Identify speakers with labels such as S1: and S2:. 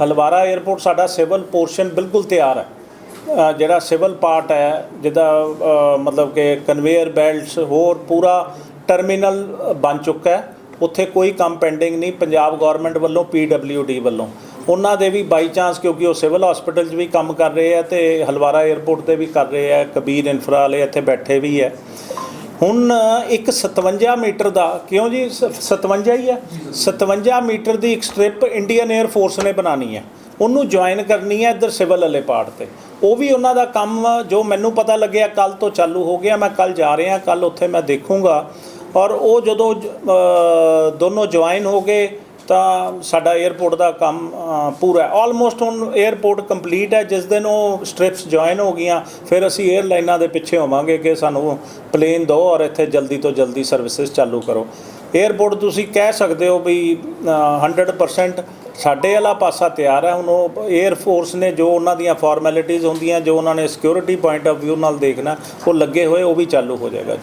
S1: Halwara airport ਸਾਡਾ civil portion ਬਿਲਕੁਲ ਤਿਆਰ ਹੈ। ਜਿਹੜਾ ਸਿਵਲ ਪਾਰਟ ਹੈ, ਜਿਹਦਾ ਮਤਲਬ ਕਿ ਕਨਵੇਅਰ ਬੈਲਟਸ ਹੋਰ ਪੂਰਾ ਟਰਮੀਨਲ ਬਣ ਚੁੱਕਾ ਹੈ। ਉੱਥੇ ਕੋਈ ਕੰਮ ਪੈਂਡਿੰਗ ਨਹੀਂ, ਪੰਜਾਬ ਗਵਰਨਮੈਂਟ ਵੱਲੋਂ ਡੀ ਵੱਲੋਂ। ਉਹਨਾਂ ਦੇ ਵੀ ਬਾਈ ਚਾਂਸ ਕਿਉਂਕਿ ਉਹ ਸਿਵਲ ਹਸਪੀਟਲ 'ਚ ਵੀ ਕੰਮ ਕਰ ਰਹੇ ਆ ਤੇ ਹਲਵਾਰਾ 에ਅਰਪੋਰਟ ਤੇ ਵੀ ਕਰ ਰਹੇ ਆ ਕਬੀਰ ਇਨਫਰਾ ਵਾਲੇ ਇੱਥੇ ਬੈਠੇ ਵੀ ਹੈ। ਹੁਣ ਇੱਕ 57 ਮੀਟਰ ਦਾ, ਕਿਉਂ ਜੀ? ਸ- 57 ਹੀ ਹੈ 57 ਮੀਟਰ ਦੀ ਇੱਕ ਸਟ੍ਰਿਪ ਇੰਡੀਅਨ 에ਅਰ ਫੋਰਸ ਨੇ ਬਣਾਣੀ ਹੈ ਉਹਨੂੰ ਜੁਆਇਨ ਕਰਨੀ ਹੈ ਇੱਧਰ ਸਿਵਲ ਵਾਲੇ ਪਾਰਟ ਤੇ। ਉਹ ਵੀ ਉਹਨਾਂ ਦਾ ਕੰਮ ਜੋ ਮੈਨੂੰ ਪਤਾ ਲੱਗਿਆ ਕੱਲ ਤੋਂ ਚਾਲੂ ਹੋ ਗਿਆ। ਮੈਂ ਕੱਲ ਜਾ ਰਿਹਾ ਕੱਲ ਉੱਥੇ ਮੈਂ ਦੇਖੂੰਗਾ। ਔਰ ਉਹ ਜਦੋਂ ਦੋਨੋਂ ਜੁਆਇਨ ਹੋ ਗਏ ਤਾਂ ਸਾਡਾ 에어ਪੋਰਟ ਦਾ ਕੰਮ ਪੂਰਾ ਹੈ। ਆਲਮੋਸਟ ਹੁਣ 에어ਪੋਰਟ ਕੰਪਲੀਟ ਹੈ। ਜਿਸ ਦਿਨ ਉਹ ਸਟ੍ਰਿਪਸ ਜੁਆਇਨ ਹੋ ਗਈਆਂ, ਫਿਰ ਅਸੀਂ 에ਅਰਲਾਈਨਾਂ ਦੇ ਪਿੱਛੇ ਹੋਵਾਂਗੇ ਕਿ ਸਾਨੂੰ ਪਲੇਨ ਦਿਓ ਔਰ ਇੱਥੇ ਜਲਦੀ ਤੋਂ ਜਲਦੀ ਸਰਵਿਸਿਜ਼ ਚਾਲੂ ਕਰੋ। 에어ਪੋਰਟ ਤੁਸੀਂ ਕਹਿ ਸਕਦੇ ਹੋ ਵੀ 100% ਸਾਡੇ ਵਾਲਾ ਪਾਸਾ ਤਿਆਰ ਹੈ। ਹੁਣ ਉਹ 에ਅਰ ਫੋਰਸ ਨੇ ਜੋ ਉਹਨਾਂ ਦੀਆਂ ਫਾਰਮੈਲਿਟੀਆਂ ਹੁੰਦੀਆਂ, ਜੋ ਉਹਨਾਂ ਨੇ ਸਿਕਿਉਰਿਟੀ ਪੁਆਇੰਟ ਆਫ ਵਿਊ ਨਾਲ ਦੇਖਣਾ, ਉਹ ਲੱਗੇ ਹੋਏ, ਉਹ ਵੀ ਚਾਲੂ ਹੋ ਜਾਏਗਾ।